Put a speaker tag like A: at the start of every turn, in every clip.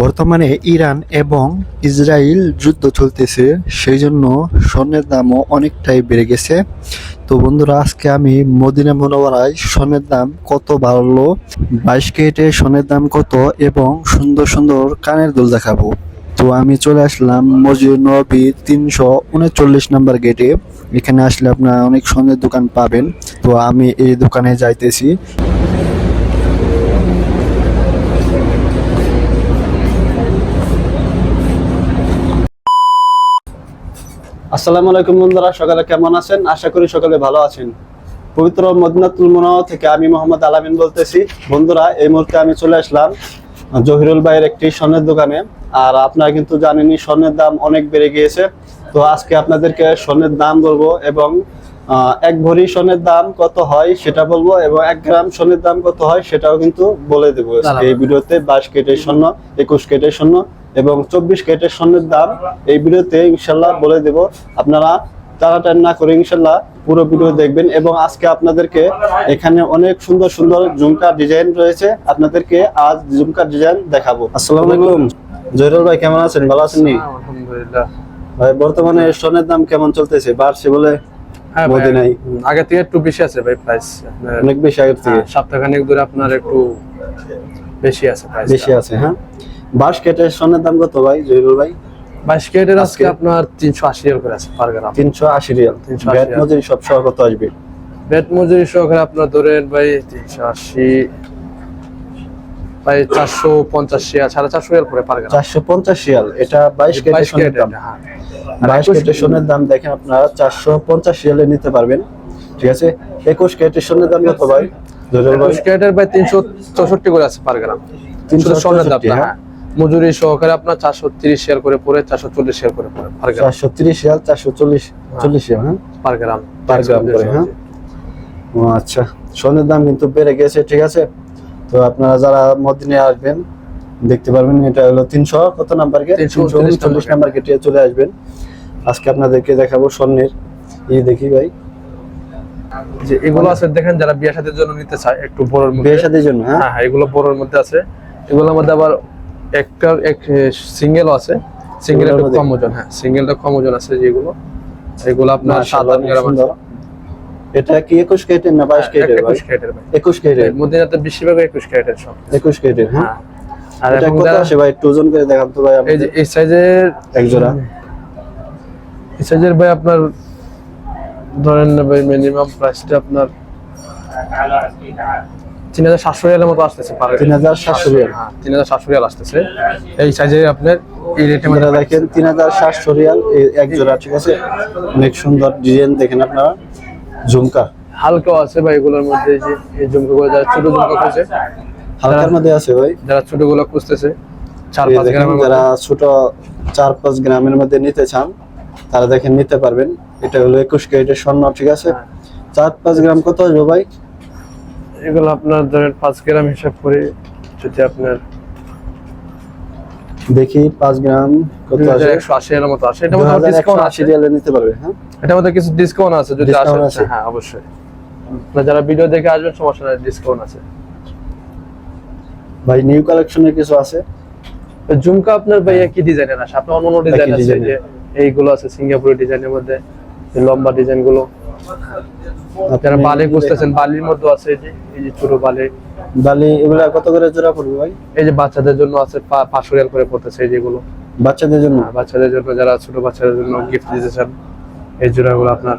A: বর্তমানে ইরান এবং ইসরায়েল যুদ্ধ চলতেছে সেই জন্য স্বর্ণের দামও অনেকটাই বেড়ে গেছে। তো বন্ধুরা, আজকে আমি মদিনা মনোবরায় স্বর্ণের দাম কত বাড়লো, বাইশ কেটে স্বর্ণের দাম কত এবং সুন্দর সুন্দর কানের দুল দেখাবো। তো আমি চলে আসলাম মসজিদ নবী তিনশো উনচল্লিশ নাম্বার গেটে। এখানে আসলে আপনারা অনেক স্বর্ণের দোকান পাবেন। তো আমি এই দোকানে যাইতেছি।
B: আসসালামু আলাইকুম বন্ধুরা সকালে কেমন আছেন? আশা করি সকালে ভালো আছেন। পবিত্র মদিনাতুল মুনাওয়া থেকে আমি মোহাম্মদ আলামিন বলতেছি। বন্ধুরা এই মুহূর্তে আমি চলে আসলাম জহিরুল ভাইয়ের একটি স্বর্ণের দোকানে। আর আপনারা কিন্তু জানেনই স্বর্ণের দাম অনেক বেড়ে গিয়েছে। তো আজকে আপনাদেরকে স্বর্ণের দাম বলব এবং এক ভরি স্বর্ণের দাম কত হয় সেটা বলব এবং এক গ্রাম স্বর্ণের দাম কত হয় সেটাও কিন্তু বলে দেবো। এই ভিডিওতে বাইশ কেটে স্বর্ণ একুশ কেটে স্বর্ণ এবং চব্বিশ কেটের স্বর্ণের দাম এই ভিডিওতে ইনশাল্লাহ বলে দেব। আপনারা তাড়াতাড়ি না করে ইনশাল্লাহ পুরো ভিডিও দেখবেন এবং আজকে আপনাদেরকে এখানে অনেক সুন্দর সুন্দর ঝুমকার ডিজাইন রয়েছে। আপনাদেরকে আজ ঝুমকার ডিজাইন দেখাবো। আসসালামু আলাইকুম। জহিরুল ভাই কেমন আছেন? ভালো আছেন নি?
C: আলহামদুলিল্লাহ।
B: ভাই বর্তমানে স্বর্ণের দাম কেমন চলতেছে? বাড়ছে বলে
C: হ্যাঁ
B: বোধে নাই।
C: হুম, আগে থেকে একটু বেশি আছে ভাই প্রাইস
B: অনেক বেশি আগের থেকে।
C: সপ্তাহখানেক ধরে আপনার একটু বেশি আছে প্রাইস
B: বেশি আছে হ্যাঁ? বাঁশ কেটের স্বর্ণের দাম কত ভাই জহিরুল ভাই?
C: ক্যারেটের আজকে আপনার তিনশো আশি রিয়াল করে আছে পার গ্রাম
B: তিনশো আশি রিয়াল।
C: 380
B: ব্যাট মজুরি সব সহ কত আসবে?
C: বেড মজুরি সহকারে আপনার ধরেন ভাই তিনশো আশি ভাই চারশো পঞ্চাশ রিয়াল সাড়ে চারশো রিয়াল করে পার গ্রাম
B: চারশো পঞ্চাশ রিয়াল। এটা বাইশ কেটের
C: বাইশ
B: স্বর্ণের দাম।
C: হ্যাঁ।
B: বাইশ কেটের স্বর্ণের দাম দেখেন আপনারা চারশো পঞ্চাশ রিয়ালে নিতে পারবেন। ঠিক আছে? একুশ কেটের স্বর্ণের দাম কত ভাই?
C: একুশ ক্যারেটের ভাই তিনশো চৌষট্টি করে আছে পার গ্রাম
B: 364
C: শুধু স্বর্ণের দাম
B: হ্যাঁ।
C: হ্যাঁ মজুরি সহকারে আপনার চারশো তিরিশ শেয়ার করে পরে চারশো চল্লিশ শেয়ার করে পরে
B: চারশো তিরিশ রিয়াল চারশো চল্লিশ চল্লিশ রিয়াল হ্যাঁ?
C: পার গ্রাম
B: পার গ্রাম করে, হ্যাঁ? ও আচ্ছা স্বর্ণের দাম কিন্তু বেড়ে গেছে ঠিক আছে? তো আপনারা যারা মদিনে আসবেন দেখতে পারবেন এটা হলো তিনশো কত নাম্বার গেট?
C: 339
B: তিনশো উনচল্লিশ নাম্বার গেটে চলে আসবেন। আজকে আপনাদেরকে দেখাবো স্বর্ণের। এই দেখি ভাই।
C: যে এগুলো আছে দেখেন যারা বিয়ে শাদীর জন্য নিতে চায় একটু বড়র মধ্যে।
B: বিয়ে শাদির জন্য হ্যাঁ?
C: হ্যাঁ হ্যাঁ এগুলো বড়র মধ্যে আছে। এগুলোর মধ্যে আবার একটা এক সিঙ্গেল আছে। সিঙ্গেল একটু কম ওজন হ্যাঁ সিঙ্গেলটা কম ওজন আছে যেগুলো। এগুলো আপনার সাত আট গ্রাম আছে।
B: এটা কি একুশ কেটের না বাইশ কেটের ভাই
C: একুশ ক্যারেটের ভাই।
B: একুশ কেটের
C: এর মধ্যে যাতে বেশিরভাগ একুশ ক্যারেটের সব
B: একুশ কেটের হ্যাঁ?
C: আর
B: এটা কত আসে ভাই? একটু ওজন করে দেখান তো ভাই
C: এই যে এই সাইজের
B: এক জোড়া।
C: এই সাইজের ভাই আপনার ধরেন না ভাই মিনিমাম প্রাইসটা আপনার তিন হাজার সাতশো রিয়ালের মতো আসতেছে
B: তিন হাজার সাতশো রিয়াল।
C: হ্যাঁ তিন হাজার সাতশো রিয়াল আসতেছে। এই সাইজে আপনার এই রেটের মধ্যে
B: আপনারা দেখেন তিন হাজার সাতশো রিয়াল এক জোড়া ঠিক আছে? অনেক সুন্দর ডিজাইন দেখেন আপনারা। ঝুমকা।
C: হালকাও আছে ভাই এগুলোর মধ্যে যে এই জুমকাগুলো যারা ছোট জুমকা খুঁজছে
B: হালকার মধ্যে আছে ভাই।
C: যারা ছোটগুলো খুঁজতেছে চার পাঁচ গ্রামের
B: যারা ছোট চার পাঁচ গ্রামের মধ্যে নিতে চান তারা দেখেন নিতে পারবেন। এটা হলো একুশ ক্যারেটের স্বর্ণ ঠিক আছে?
C: হ্যাঁ।
B: চার পাঁচ গ্রাম কত আসবে ভাই?
C: এগুলো আপনার ধরেন পাঁচ গ্রাম হিসাব করে যদি আপনার
B: দেখি পাঁচ গ্রাম কত আসে?
C: একশো আশি এর মতো আসে। এটা মধ্যে ডিসকাউন্ট আছে।
B: রিয়ালে নিতে পারবে হ্যাঁ?
C: এটার মধ্যে কিছু ডিসকাউন্ট আছে যদি আসে। হ্যাঁ অবশ্যই। আপনারা যারা ভিডিও দেখে আসবেন সমস্যা নাই ডিসকাউন্ট আছে।
B: ভাই নিউ কালেকশনের কিছু আছে?
C: তো ঝুমকা আপনার ভাই একই ডিজাইনের আসে আপনার অন্য অন্য ডিজাইন আছে যে এইগুলো আছে সিঙ্গাপুরি ডিজাইনের মধ্যে লম্বা ডিজাইন গুলো যারা
B: আপনি
C: বালি। খুঁজতেছেন বালির মধ্যে আছে এই যে এই যে ছোট বালি।
B: বালি এগুলা কত করে জোড়া পড়বে ভাই?
C: এই যে বাচ্চাদের জন্য আছে পা- পাঁচশো রিয়াল করে পড়তেছে এই যেগুলো।
B: বাচ্চাদের জন্য?
C: হ্যাঁ, বাচ্চাদের জন্য যারা ছোট বাচ্চাদের জন্য গিফট দিতে চান এই জোড়াগুলো আপনার।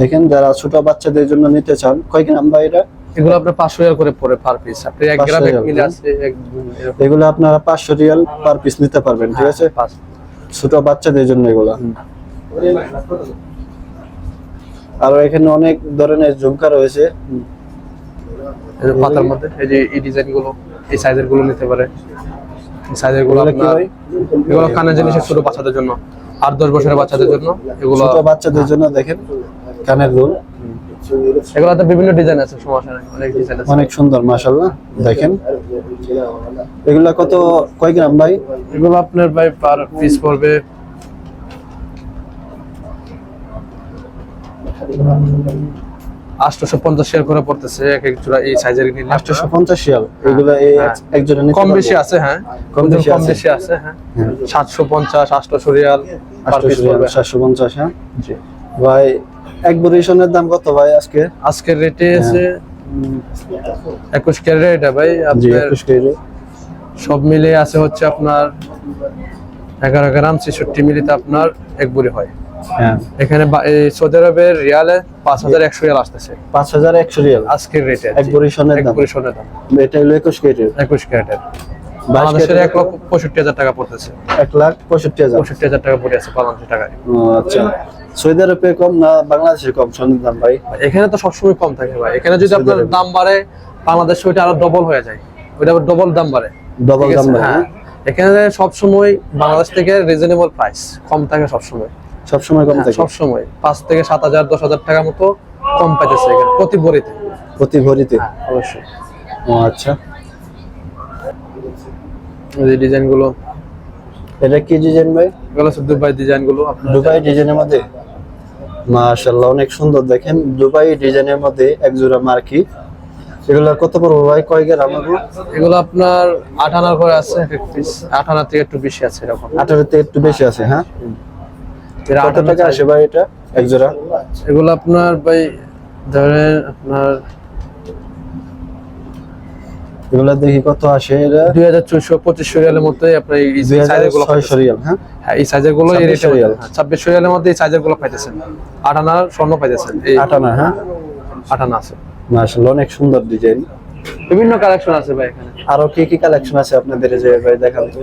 B: দেখেন যারা ছোট বাচ্চাদের জন্য নিতে চান কয় গ্রাম ভাই এটা?
C: এগুলো আপনার পাঁচশো রিয়াল করে পড়ে পার পিস আপনি এক
B: 500
C: গ্রাম এক
B: রিয়াল, হ্যাঁ?
C: আছে
B: এগুলো আপনারা পাঁচশো রিয়াল পার পিস নিতে পারবেন ঠিক আছে?
C: হ্যাঁ, পাঁচ।
B: ছোট বাচ্চাদের জন্য এগুলো। আর এখানে অনেক ধরনের ঝুমকা রয়েছে।
C: এই পাতার মধ্যে এই যে এই ডিজাইনগুলো এই সাইজেরগুলো নিতে পারে। সাইজেরগুলো
B: এগুলো
C: আপনার এগুলো কানের জিনিসের ছোট বাচ্চাদের জন্য আট দশ বছরের বাচ্চাদের জন্য এগুলো
B: ছোট বাচ্চাদের জন্য দেখেন কানের দুল
C: এগুলোতে বিভিন্ন ডিজাইন আছে সমস্যা নেই অনেক ডিজাইন আছে।
B: অনেক সুন্দর মাশাল্লাহ দেখেন। এগুলা কত কয় গ্রাম ভাই?
C: এগুলো আপনার ভাই পার পিস পড়বে পঞ্চাশ শেয়ার করে পড়তেছে এক এক জোড়া এই সাইজের নিলে।
B: আটশোশো পঞ্চাশ এগুলো
C: হ্যাঁ।
B: এক- একজনে
C: কম বেশি আছে হ্যাঁ।
B: কম
C: কম
B: বেশি
C: কম বেশি আছে হ্যাঁ। সাতশো পঞ্চাশ রিয়াল।
B: সাতশো পঞ্চাশ
C: জি।
B: ভাই এক দাম কত ভাই আজকে?
C: আজকের রেটে আছে একুশ ক্যারেট এটা ভাই আপনার সব মিলে আছে হচ্ছে আপনার এগারো গ্রাম ছেষট্টি মিলিতে আপনার এক বুড়ি হয়।
B: হ্যাঁ।
C: এখানে সৌদি আরবের রিয়ালে পাঁচ হাজার একশো রিয়াল আসতেছে।
B: পাঁচ হাজার একশো রিয়াল।
C: আজকের রেটে
B: এক বড়ি সোনের দাম।
C: বুড়ি সোনার দাম।
B: এটা হলো একুশ কেজি
C: একুশ ক্যারেটের। বাংলাদেশের এক লক্ষ পঁয়ষট্টি হাজার টাকা পড়তেছে।
B: এক লাখ পঁয়ষট্টি হাজার।
C: পঁয়ষট্টি হাজার টাকা পড়ে আছে বাংলাদেশের টাকায়।
B: আচ্ছা। সৌদি আরবে কম না বাংলাদেশে কম? সোনের দাম ভাই।
C: এখানে তো সবসময় কম থাকে ভাই। এখানে যদি আপনার দাম বাড়ে বাংলাদেশে ওইটা আরও ডবল হয়ে যায়। ওইটা আবার ডবল দাম বাড়ে।
B: ডবল দাম বাড়ে,
C: হ্যাঁ। এখানে সবসময় বাংলাদেশ থেকে রিজনেবল প্রাইস কম থাকে সবসময়।
B: সবসময় কম থাকে?
C: সব সময় পাঁচ থেকে সাত হাজার দশ হাজার টাকা মতো কম পাইতেছে এখানে প্রতি বড়িতে
B: প্রতি ভরিতে?
C: অবশ্যই।
B: ও আচ্ছা।
C: এই যে ডিজাইনগুলো
B: এটা কি ডিজাইন ভাই?
C: এগুলো হচ্ছে দুবাই ডিজাইনগুলো
B: দুবাই ডিজাইনের মধ্যে? মাশাআল্লাহ অনেক সুন্দর। দেখেন দুবাই ডিজাইনের মধ্যে এক জোড়া মার্কি। এগুলো কত পড়ব ভাই? কয় গ্রাম এগুলো
C: এগুলো আপনার আট আনার করে আছে এক পিস আট আনার থেকে একটু বেশি আছে এরকম।
B: আঠারোতে একটু বেশি আছে হ্যাঁ? কত টাকা আসে ভাই এটা? এক জোড়া?
C: এগুলো আপনার ভাই ধরেন আপনার
B: এগুলো দেখি কত আসে এটা?
C: দুই হাজার চৌষো পঁচিশশো রিয়ালের মধ্যে আপনার এই সাইজেরগুলো
B: ছয়শো রিয়াল হ্যাঁ?
C: হ্যাঁ এই সাইজেরগুলো এই
B: 2600
C: রেটে
B: রিয়াল।
C: ছাব্বিশশো রিয়ালের মধ্যে এই সাইজেরগুলো পাইতেছেন। আট আনার স্বর্ণ পাইতেছেন। এই
B: আট আনা হ্যাঁ?
C: আট আনা আছে।
B: মাশাআল্লাহ অনেক সুন্দর ডিজাইন
C: বিভিন্ন কালেকশন আছে ভাই এখানে।
B: আরও কি কি কালেকশন আছে আপনাদের এই যে ভাই দেখান তো?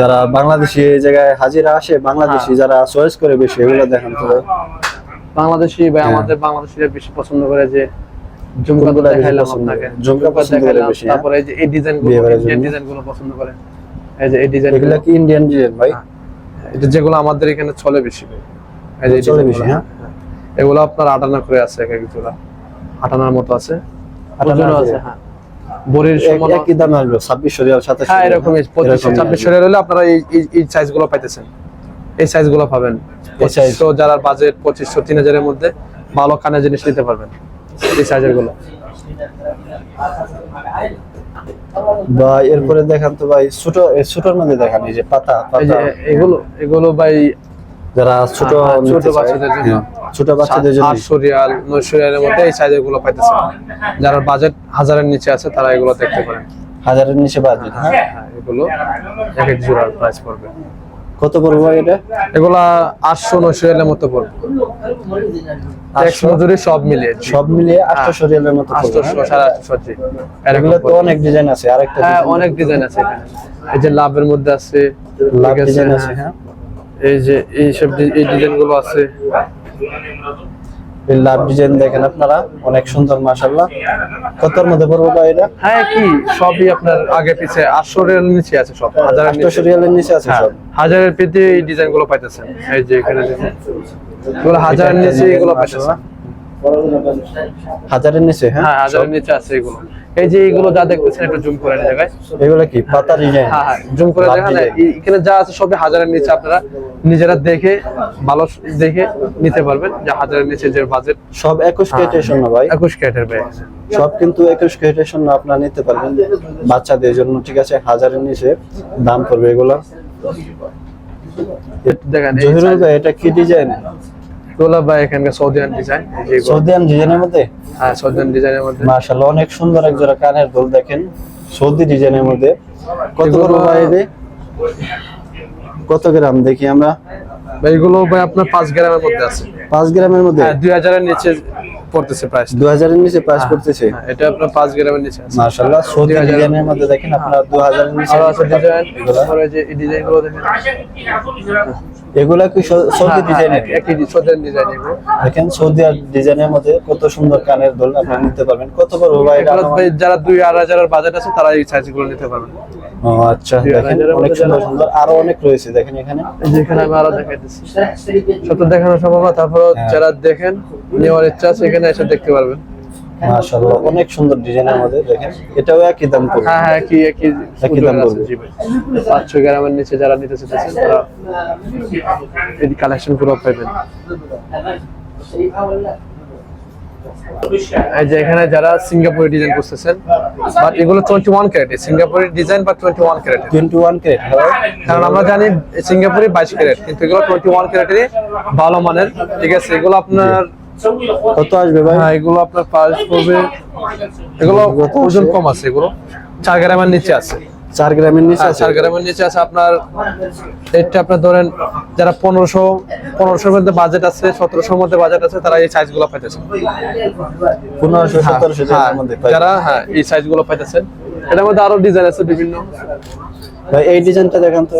B: যারা বাংলাদেশি এই জায়গায় হাজিরা আসে বাংলাদেশি
C: হ্যাঁ।
B: যারা চয়েস করে বেশি এগুলো দেখান তো
C: বাংলাদেশি ভাই
B: হ্যাঁ।
C: আমাদের বাংলাদেশিরা বেশি পছন্দ করে যে ঝুমকা তো
B: কোনগুলা বেশি
C: দেখাইলাম আপনাকে।
B: ঝুমকা পছন্দ করে বেশি, হ্যাঁ?
C: তারপরে এই যে এই ডিজাইন পছন্দ করে। এই যে এই
B: এগুলা কি ইন্ডিয়ান ডিজাইন ভাই?
C: এটা যেগুলো আমাদের এখানে চলে বেশি ভাই। এই যে
B: চলে বেশি, হ্যাঁ?
C: এগুলো আপনার আটানা করে আছে এক আটানার মতো আছে।
B: আছে?
C: হ্যাঁ। বড়ির সমান
B: একই দাম আসবে ছাব্বিশশো রিয়াল সাতাশ
C: হ্যাঁ এরকম পঁচিশশো ছাব্বিশশো রিয়াল হলে আপনারা এই এই- এই পাইতেছেন। এই সাইজ পাবেন।
B: এই
C: যারা বাজেট পঁচিশশো তিন হাজারের মধ্যে ভালো কানের জিনিস নিতে পারবেন। এই সাইজেরগুলো
B: বা এরপরে দেখান তো ভাই ছোট ছোটর মধ্যে দেখান এই যে পাতা পাতা।
C: এগুলো এগুলো ভাই
B: যারা ছোট
C: হ্যাঁ, ছোট বাচ্চাদের জন্য।
B: হ্যাঁ, ছোট বাচ্চাদের জন্য।
C: আটশো রিয়াল নয়শো রিয়ালের মধ্যে এই সাইজেরগুলো পাইতেছেন যারা বাজেট হাজারের নিচে আছে তারা এগুলো দেখতে পারেন
B: হাজারের নিচে বাজেট হ্যাঁ
C: হ্যাঁ? এগুলো এক এক জোড়ার প্রাইস পড়বে।
B: কত পড়ব এটা?
C: এগুলা আটশো নয়শো রিয়ালের মতো পড়বে। ট্যাক্স মজুরি সব মিলিয়ে।
B: সব মিলিয়ে আটশো রিয়ালের মতো পড়বে,
C: আটশোশো
B: হ্যাঁ?
C: সাড়ে আটশো জি। এরকম
B: এগুলো তো অনেক ডিজাইন আছে আরেকটা
C: হ্যাঁ অনেক ডিজাইন আছে এখানে। এই যে লাভের মধ্যে আছে
B: লাভ ডিজাইন
C: হ্যাঁ।
B: আছে হ্যাঁ।
C: এই যে এই সব এই ডিজাইনগুলো আছে।
B: লাভ ডিজাইন দেখেন আপনারা অনেক সুন্দর মাশাআল্লাহ। কতর মধ্যে পড়ব ভাই এটা?
C: হ্যাঁ কি সবই আপনার আগে পিছে আটশো রিয়াল নিচে আছে সব হাজারের নিচে।
B: আছে
C: হ্যাঁ,
B: সব।
C: হাজারের পেতে এই ডিজাইনগুলো পাইতেছেন এই যে এখানে দেখুন। এগুলো নিচে এগুলো। পাইতেছেন।
B: হাজারের নিচে হ্যাঁ?
C: হ্যাঁ হাজারের নিচে আছে এগুলো। এই যে এগুলো যা দেখতেছেন একটু জুম করে জায়গায়।
B: এগুলো কি? পাতা ডিজাইন
C: হ্যাঁ হ্যাঁ জুম করে দেখেন এখানে যা আছে সবই হাজারের নিচে আপনারা নিজেরা দেখে ভালো দেখে নিতে পারবেন যে হাজারের নিচে যে বাজেট
B: সব
C: হ্যাঁ।
B: ভাই।
C: ক্যারেটের ব্যাগ
B: সব কিন্তু একুশ কেটের জন্য আপনারা নিতে পারবেন। বাচ্চাদের জন্য ঠিক আছে হাজারের নিচে দাম পড়বে এগুলো।
C: দেখেন
B: জহিরুল ভাই এটা কি ডিজাইন
C: এগুলো বা এখানকার সৌদিয়ান ডিজাইন
B: সৌদিয়ান ডিজাইনের মধ্যে?
C: হ্যাঁ সৌদিয়ান ডিজাইনের মধ্যে।
B: মাশাআল্লাহ অনেক সুন্দর এক জোড়া কানের দোল দেখেন। সৌদি ডিজাইনের মধ্যে। কত করে ভাই এদের? কত গ্রাম দেখি আমরা?
C: এগুলো ভাই আপনার পাঁচ গ্রামের মধ্যে আছে।
B: পাঁচ গ্রামের মধ্যে?
C: হ্যাঁ দুই হাজারের নিচে পড়তেছে প্রাইস
B: নিচে প্রাইস করতেছে
C: এটা আপনার পাঁচ গ্রামের নিচে আছে।
B: মাশাআল্লাহ সৌদি ডিজাইনের মধ্যে দেখেন আপনারা হাজারের নিচে
C: আরও আছে ডিজাইন
B: এগুলা।
C: যে এই ডিজাইনগুলো দেখেন।
B: এগুলা কি সৌদি
C: হ্যাঁ,
B: ডিজাইনের
C: হ্যাঁ, একই ডিজাইন এগুলো।
B: দেখেন সৌদি ডিজাইনের মধ্যে কত সুন্দর কানের দোল আপনারা নিতে পারবেন। কত করে ভাই এটা
C: যারা দুই আড়াই হাজারের বাজেট আছে তারা এই সাইজগুলো নিতে পারবেন
B: ও আচ্ছা দেখেন অনেক সুন্দর সুন্দর আরও অনেক রয়েছে দেখেন এখানে।
C: এই যে এখানে আমি আরও দেখাইতেছি। তো দেখানো সম্ভব না তারপর
B: হ্যাঁ।
C: যারা দেখেন নেওয়ার ইচ্ছা আছে এখানে এসে দেখতে পারবেন।
B: মাশাআল্লাহ অনেক সুন্দর ডিজাইনের মধ্যে দেখেন। এটাও একই দাম পড়বে।
C: হ্যাঁ হ্যাঁ কি একই
B: একই দাম।
C: জি ভাই। গ্রামের নিচে যারা নিতে চাইতেছেন তারা এই কালেকশন পুরো পাবেন এই যে এখানে যারা সিঙ্গাপুরি ডিজাইন করতেছেন বাট এগুলো টোয়েন্টি ওয়ান ক্যারেট সিঙ্গাপুরি ডিজাইন বা twenty one carat
B: twenty one কে
C: কারণ আমরা জানি সিঙ্গাপুরি বাইশ ক্যারেট কিন্তু এগুলো টোয়েন্টি ওয়ান ক্যারেটেরই ভালো মানের। ঠিক আছে এগুলো আপনার
B: কত আসবে ভাই?
C: হ্যাঁ এগুলো আপনার প্রাইস পড়বে। এগুলো
B: কত
C: ওজন কম আছে এগুলো। চার গ্রামের নিচে আছে।
B: চার গ্রামের নিচে
C: হ্যাঁ,
B: আছে।
C: চার গ্রামের নিচে আছে আপনার এটা আপনার ধরেন যারা পনেরোশো পনেরোশোর মধ্যে বাজেট আছে সতেরোশোর মধ্যে বাজেট আছে তারা এই সাইজগুলো পাইতেছে।
B: পনেরোশো
C: হ্যাঁ,
B: সতেরোশো
C: হ্যাঁ। যারা হ্যাঁ এই সাইজগুলো পাইতেছেন। এটার মধ্যে আরও ডিজাইন আছে বিভিন্ন।
B: ভাই এই ডিজাইনটা দেখান তো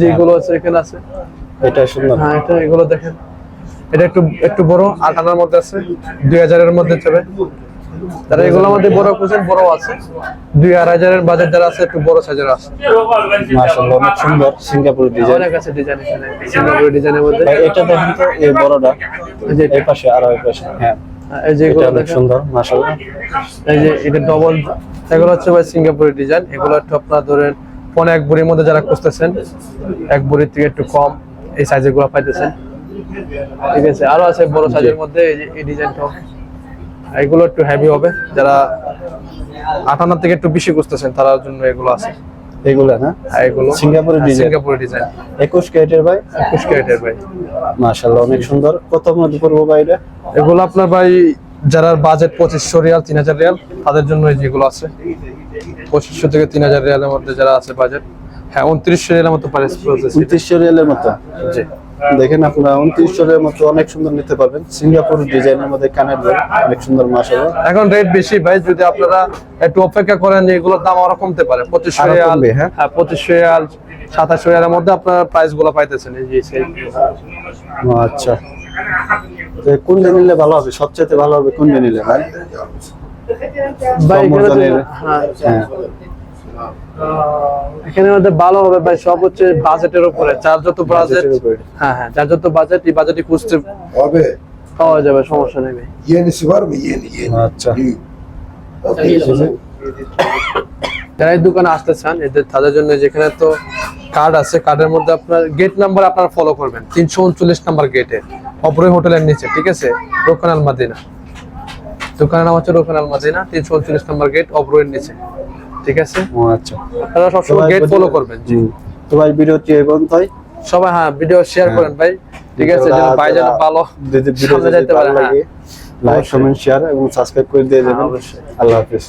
C: যেগুলো আছে এখানে আছে।
B: এটা সুন্দর।
C: হ্যাঁ এটা এগুলো দেখেন। এটা একটু একটু বড় আট আনার মধ্যে আছে দুই হাজারের মধ্যে যাবে। তারা এগুলোর মধ্যে বড় খুঁজেন বড় আছে। দুই আড়াই হাজারের বাজার যারা আছে একটু বড় সাইজের আছে।
B: মাশাআল্লাহ অনেক সুন্দর সিঙ্গাপুর ডিজাইন
C: অনেক আছে ডিজাইন এখানে সিঙ্গাপুরি ডিজাইনের মধ্যে।
B: এটা দেখেন তো এই বড়টা।
C: এই যে
B: এই পাশে আর ওই পাশে হ্যাঁ।
C: এই যে এগুলো
B: অনেক সুন্দর মাশাআল্লাহ।
C: এই যে এটা ডবল এগুলো হচ্ছে ভাই সিঙ্গাপুরি ডিজাইন এগুলো একটু আপনার ধরেন পনে এক বুড়ির মধ্যে যারা খুঁজতেছেন এক বুড়ির থেকে একটু কম এই সাইজেরগুলো পাইতেছেন। ঠিক আছে আরও আছে বড় সাইজের মধ্যে এই যে এই ডিজাইনটাও এগুলো একটু হেভি হবে যারা আটান্ন থেকে একটু বেশি খুঁজতেছেন তার জন্য এগুলো আছে।
B: এগুলা না?
C: এগুলো
B: সিঙ্গাপুরি ডিজাইন
C: সিঙ্গাপুরি ডিজাইন
B: একুশ ক্যারেটের ভাই?
C: একুশ ক্যারেটের ভাই।
B: মাশাআল্লাহ অনেক সুন্দর। কত মধ্যে পড়ব ভাই এটা?
C: এগুলো আপনার ভাই যারা বাজেট পঁচিশশো রিয়াল তিন হাজার রিয়াল তাদের জন্য এই যেগুলো আছে। পঁচিশশো থেকে তিন হাজার রিয়ালের মধ্যে যারা আছে বাজেট হ্যাঁ উনত্রিশশো রিয়ালের মতো প্রাইস প্রসেস
B: উনত্রিশশো রিয়ালের মতো?
C: জি।
B: দেখেন আপনারা উনত্রিশশো রিয়ালের মতো অনেক সুন্দর নিতে পারবেন। সিঙ্গাপুর ডিজাইনের মধ্যে কানের অনেক সুন্দর মাশাআল্লাহ।
C: এখন রেট বেশি ভাই যদি আপনারা একটু অপেক্ষা করেন এগুলোর দাম আরও কমতে পারে পঁচিশশো
B: আরও
C: রিয়াল
B: হ্যাঁ?
C: হ্যাঁ পঁচিশশো রিয়াল সাতাশশো রিয়ালের মধ্যে আপনার প্রাইসগুলো পাইতেছেন এই যে
B: ও, আচ্ছা। তো কোন দিয়ে নিলে ভালো হবে? সবচেয়ে ভালো হবে কোন দিয়ে নিলে ভাই?
C: হ্যাঁ। এখানে মধ্যে ভালো হবে ভাই সব হচ্ছে বাজেটের উপরে। যার যত বাজেট হ্যাঁ হ্যাঁ যার যত বাজেট এই বাজেটই খুঁজতে
D: Abi
C: পাওয়া যাবে সমস্যা নেই ভাই।
D: yenisi var mı yeni yeni?
B: আচ্ছা।
C: যারা এই দোকানে আসতে চান এদের তাদের জন্য যেখানে তো কার্ড আছে কার্ডের মধ্যে আপনার গেট নাম্বার আপনারা ফলো করবেন। তিনশো উনচল্লিশ নাম্বার গেটে অপরে হোটেলের নিচে ঠিক আছে? রোকান আল মাদিনা। দোকানের নাম হচ্ছে রোকান আল মাদিনা তিনশো উনচল্লিশ নাম্বার গেট অপরের নিচে। ঠিক আছে?
B: ও আচ্ছা।
C: আপনারা সবসময় গেট ফলো করবেন জি।
B: তো ভাই ভিডিওটি এই পর্যন্তই
C: সবাই হ্যাঁ ভিডিও শেয়ার করেন ভাই। ঠিক আছে যেন ভাই যেন ভালো সামনে যেতে পারে হ্যাঁ।
B: লাইক কমেন্ট শেয়ার এবং সাবস্ক্রাইব করে দিয়ে দেবেন।
C: অবশ্যই।
B: আল্লাহ হাফেজ।